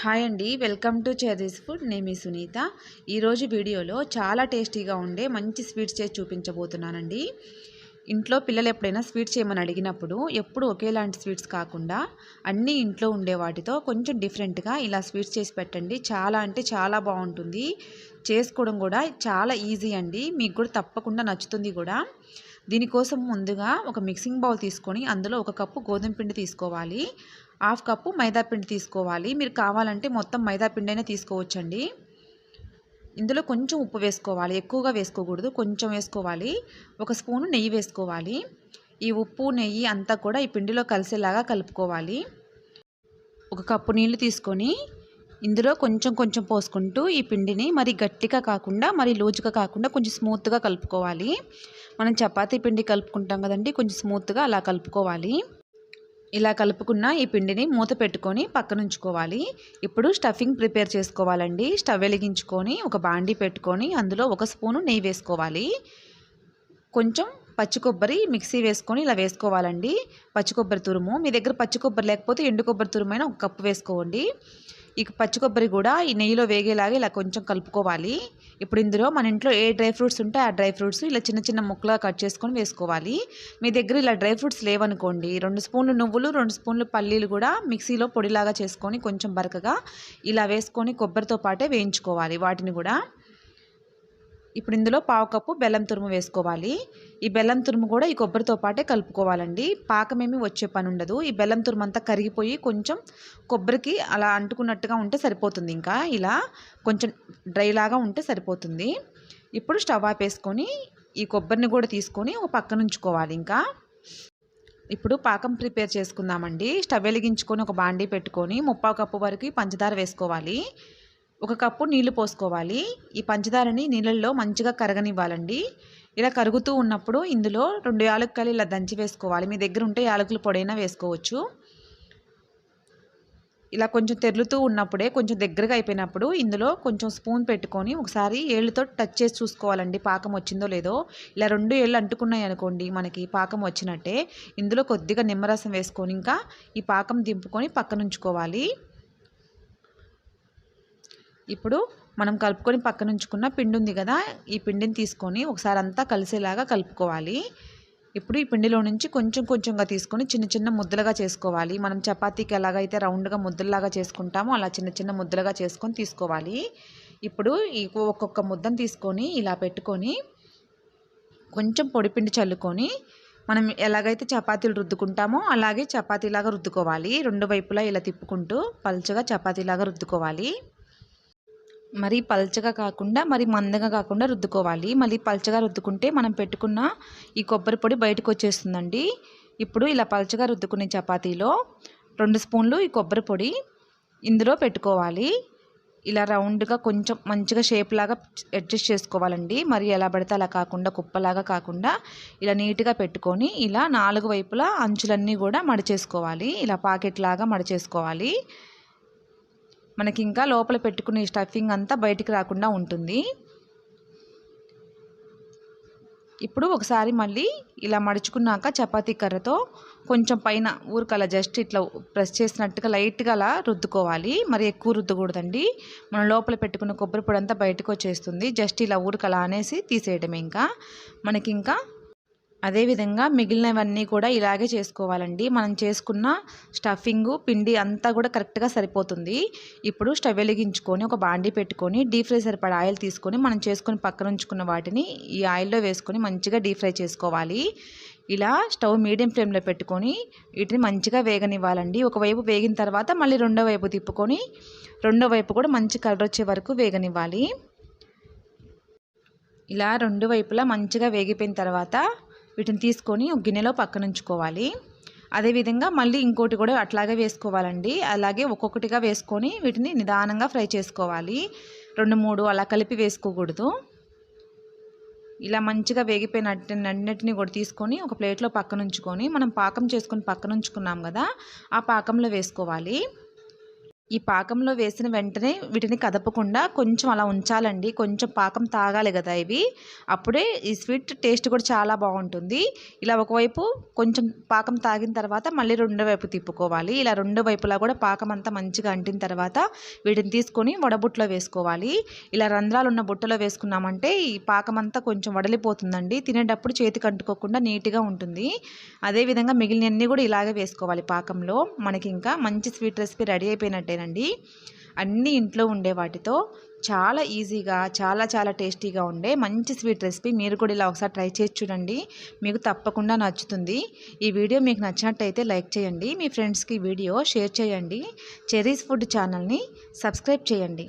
Hi అండి. Welcome to cherry's food. నేమి సునీత. ఈరోజు వీడియోలో చాలా టేస్టీగా ఉండే మంచి స్వీట్స్ చేసి చూపించబోతున్నానండి. ఇంట్లో పిల్లలు ఎప్పుడైనా స్వీట్స్ చేయమని అడిగినప్పుడు ఎప్పుడు ఒకేలాంటి స్వీట్స్ కాకుండా అన్నీ ఇంట్లో ఉండే వాటితో కొంచెం డిఫరెంట్గా ఇలా స్వీట్స్ చేసి పెట్టండి. చాలా అంటే చాలా బాగుంటుంది. చేసుకోవడం కూడా చాలా ఈజీ అండి. మీకు కూడా తప్పకుండా నచ్చుతుంది కూడా. దీనికోసం ముందుగా ఒక మిక్సింగ్ బౌల్ తీసుకొని అందులో ఒక కప్పు గోధుమ పిండి తీసుకోవాలి. హాఫ్ కప్పు మైదాపిండి తీసుకోవాలి. మీరు కావాలంటే మొత్తం మైదాపిండి అయినా తీసుకోవచ్చండి. ఇందులో కొంచెం ఉప్పు వేసుకోవాలి. ఎక్కువగా వేసుకోకూడదు. కొంచెం వేసుకోవాలి. ఒక స్పూను నెయ్యి వేసుకోవాలి. ఈ ఉప్పు నెయ్యి అంతా కూడా ఈ పిండిలో కలిసేలాగా కలుపుకోవాలి. ఒక కప్పు నీళ్ళు తీసుకొని ఇందులో కొంచెం కొంచెం పోసుకుంటూ ఈ పిండిని మరి గట్టిగా కాకుండా మరి లూజుగా కాకుండా కొంచెం స్మూత్గా కలుపుకోవాలి. మనం చపాతీ పిండి కలుపుకుంటాం కదండి కొంచెం స్మూత్గా అలా కలుపుకోవాలి. ఇలా కలుపుకున్న ఈ పిండిని మూత పెట్టుకొని పక్కన ఉంచుకోవాలి ఇప్పుడు స్టఫింగ్ ప్రిపేర్ చేసుకోవాలండి. స్టవ్ వెలిగించుకొని ఒక బాండీ పెట్టుకొని అందులో ఒక స్పూను నెయ్యి వేసుకోవాలి. కొంచెం పచ్చి కొబ్బరి మిక్సీ వేసుకొని ఇలా వేసుకోవాలండి. పచ్చి కొబ్బరి తురుము. మీ దగ్గర పచ్చి కొబ్బరి లేకపోతే ఎండు కొబ్బరి తురుమైన ఒక కప్పు వేసుకోండి. ఈ పచ్చి కొబ్బరి కూడా ఈ నెయ్యిలో వేగేలాగా ఇలా కొంచెం కలుపుకోవాలి. ఇప్పుడు ఇందులో మన ఇంట్లో ఏ డ్రై ఫ్రూట్స్ ఉంటే ఆ డ్రై ఫ్రూట్స్ ఇలా చిన్న చిన్న ముక్కలుగా కట్ చేసుకొని వేసుకోవాలి. మీ దగ్గర ఇలా డ్రై ఫ్రూట్స్ లేవనుకోండి రెండు స్పూన్లు నువ్వులు రెండు స్పూన్లు పల్లీలు కూడా మిక్సీలో పొడిలాగా చేసుకొని కొంచెం బరకగా ఇలా వేసుకొని కొబ్బరితో పాటే వేయించుకోవాలి వాటిని కూడా. ఇప్పుడు ఇందులో పావు కప్పు బెల్లం తురుము వేసుకోవాలి. ఈ బెల్లం తురుము కూడా ఈ కొబ్బరితో పాటే కలుపుకోవాలండి. పాకమేమి వచ్చే పని ఉండదు. ఈ బెల్లం తురుము అంతా కరిగిపోయి కొంచెం కొబ్బరికి అలా అంటుకున్నట్టుగా ఉంటే సరిపోతుంది ఇంకా. ఇలా కొంచెం డ్రైలాగా ఉంటే సరిపోతుంది. ఇప్పుడు స్టవ్ ఆపేసుకొని ఈ కొబ్బరిని కూడా తీసుకొని ఒక పక్కన ఉంచుకోవాలి ఇంకా. ఇప్పుడు పాకం ప్రిపేర్ చేసుకుందామండి. స్టవ్ వెలిగించుకొని ఒక బాండీ పెట్టుకొని ముప్పావు కప్పు వరకు పంచదార వేసుకోవాలి. ఒక కప్పు నీళ్ళు పోసుకోవాలి. ఈ పంచదారని నీళ్ళల్లో మంచిగా కరగనివ్వాలండి. ఇలా కరుగుతూ ఉన్నప్పుడు ఇందులో రెండు యాలకులు ఇలా దంచి వేసుకోవాలి. మీ దగ్గర ఉంటే యాలకులు పొడైనా వేసుకోవచ్చు. ఇలా కొంచెం తెరులుతూ ఉన్నప్పుడే కొంచెం దగ్గరగా అయిపోయినప్పుడు ఇందులో కొంచెం స్పూన్ పెట్టుకొని ఒకసారి ఏళ్ళతో టచ్ చేసి చూసుకోవాలండి. పాకం వచ్చిందో లేదో. ఇలా రెండు ఏళ్ళు అంటుకున్నాయి అనుకోండి మనకి పాకం వచ్చినట్టే. ఇందులో కొద్దిగా నిమ్మరసం వేసుకొని ఇంకా ఈ పాకం దింపుకొని పక్కనుంచుకోవాలి. ఇప్పుడు మనం కలుపుకొని పక్కన ఉంచుకున్న పిండి ఉంది కదా ఈ పిండిని తీసుకొని ఒకసారి అంతా కలిసేలాగా కలుపుకోవాలి. ఇప్పుడు ఈ పిండిలో నుంచి కొంచెం కొంచెంగా తీసుకొని చిన్న చిన్న ముద్దలుగా చేసుకోవాలి. మనం చపాతీకి ఎలాగైతే రౌండ్గా ముద్దలాగా చేసుకుంటామో అలా చిన్న చిన్న ముద్దలుగా చేసుకొని తీసుకోవాలి. ఇప్పుడు ఈ ఒక్కొక్క ముద్దను తీసుకొని ఇలా పెట్టుకొని కొంచెం పొడిపిండి చల్లుకొని మనం ఎలాగైతే చపాతీలు రుద్దుకుంటామో అలాగే చపాతీలాగా రుద్దుకోవాలి. రెండు వైపులా ఇలా తిప్పుకుంటూ పలుచగా చపాతీలాగా రుద్దుకోవాలి. మరీ పల్చగా కాకుండా మరి మందంగా కాకుండా రుద్దుకోవాలి. మళ్ళీ పల్చగా రుద్దుకుంటే మనం పెట్టుకున్న ఈ కొబ్బరి పొడి బయటకు వచ్చేస్తుందండి ఇప్పుడు ఇలా పల్చగా రుద్దుకునే చపాతీలో రెండు స్పూన్లు ఈ కొబ్బరి పొడి ఇందులో పెట్టుకోవాలి. ఇలా రౌండ్గా కొంచెం మంచిగా షేప్ లాగా అడ్జస్ట్ చేసుకోవాలండి. మరి ఎలా పడితే అలా కాకుండా కుప్పలాగా కాకుండా ఇలా నీట్గా పెట్టుకొని ఇలా నాలుగు వైపులా అంచులన్నీ కూడా మడిచేసుకోవాలి. ఇలా పాకెట్ లాగా మడిచేసుకోవాలి. మనకి ఇంకా లోపల పెట్టుకునే స్టఫింగ్ అంతా బయటికి రాకుండా ఉంటుంది. ఇప్పుడు ఒకసారి మళ్ళీ ఇలా మడుచుకున్నాక చపాతీ కర్రతో కొంచెం పైన ఊరికలా జస్ట్ ఇట్లా ప్రెస్ చేసినట్టుగా లైట్గా అలా రుద్దుకోవాలి. మరి ఎక్కువ రుద్దకూడదండి. మనం లోపల పెట్టుకున్న కొబ్బరి పొడి అంతా బయటకు వచ్చేస్తుంది. జస్ట్ ఇలా ఊరికలా అనేసి తీసేయడం ఇంకా. మనకి ఇంకా అదేవిధంగా మిగిలినవన్నీ కూడా ఇలాగే చేసుకోవాలండి. మనం చేసుకున్న స్టఫింగు పిండి అంతా కూడా కరెక్ట్గా సరిపోతుంది. ఇప్పుడు స్టవ్ వెలిగించుకొని ఒక బాండీ పెట్టుకొని డీప్ ఫ్రై సరిపడా ఆయిల్ తీసుకొని మనం చేసుకొని పక్కన ఉంచుకున్న వాటిని ఈ ఆయిల్లో వేసుకొని మంచిగా డీప్ ఫ్రై చేసుకోవాలి. ఇలా స్టవ్ మీడియం ఫ్లేమ్లో పెట్టుకొని వీటిని మంచిగా వేగనివ్వాలండి. ఒకవైపు వేగిన తర్వాత మళ్ళీ రెండో వైపు తిప్పుకొని రెండో వైపు కూడా మంచి కలర్ వచ్చే వరకు వేగనివ్వాలి. ఇలా రెండు వైపులా మంచిగా వేగిపోయిన తర్వాత వీటిని తీసుకొని ఒక గిన్నెలో పక్కన ఉంచుకోవాలి అదేవిధంగా మళ్ళీ ఇంకోటి కూడా అట్లాగే వేసుకోవాలండి. అలాగే ఒక్కొక్కటిగా వేసుకొని వీటిని నిదానంగా ఫ్రై చేసుకోవాలి. రెండు మూడు అలా కలిపి వేసుకోకూడదు. ఇలా మంచిగా వేగిపోయిన అన్నిటిని కూడా తీసుకొని ఒక ప్లేట్లో పక్కనుంచుకొని మనం పాకం చేసుకొని పక్కనుంచుకున్నాం కదా ఆ పాకంలో వేసుకోవాలి. ఈ పాకంలో వేసిన వెంటనే వీటిని కదపకుండా కొంచెం అలా ఉంచాలండి. కొంచెం పాకం తాగాలి కదా ఇవి. అప్పుడే ఈ స్వీట్ టేస్ట్ కూడా చాలా బాగుంటుంది. ఇలా ఒకవైపు కొంచెం పాకం తాగిన తర్వాత మళ్ళీ రెండో వైపు తిప్పుకోవాలి. ఇలా రెండో వైపులా కూడా పాకం అంతా మంచిగా అంటిన తర్వాత వీటిని తీసుకొని వడబుట్టలో వేసుకోవాలి. ఇలా రంధ్రాలు ఉన్న బుట్టలో వేసుకున్నామంటే ఈ పాకం అంతా కొంచెం వడలిపోతుందండి. తినేటప్పుడు చేతికి అంటుకోకుండా నీట్గా ఉంటుంది. అదేవిధంగా మిగిలినన్ని కూడా ఇలాగే వేసుకోవాలి పాకంలో. మనకి ఇంకా మంచి స్వీట్ రెసిపీ రెడీ అయిపోయినట్టే అంతేనండి అన్నీ ఇంట్లో ఉండే వాటితో చాలా ఈజీగా చాలా చాలా టేస్టీగా ఉండే మంచి స్వీట్ రెసిపీ మీరు కూడా ఇలా ఒకసారి ట్రై చేసి చూడండి. మీకు తప్పకుండా నచ్చుతుంది. ఈ వీడియో మీకు నచ్చినట్టయితే లైక్ చేయండి. మీ ఫ్రెండ్స్కి వీడియో షేర్ చేయండి. చెరీస్ ఫుడ్ ఛానల్ని సబ్స్క్రైబ్ చేయండి.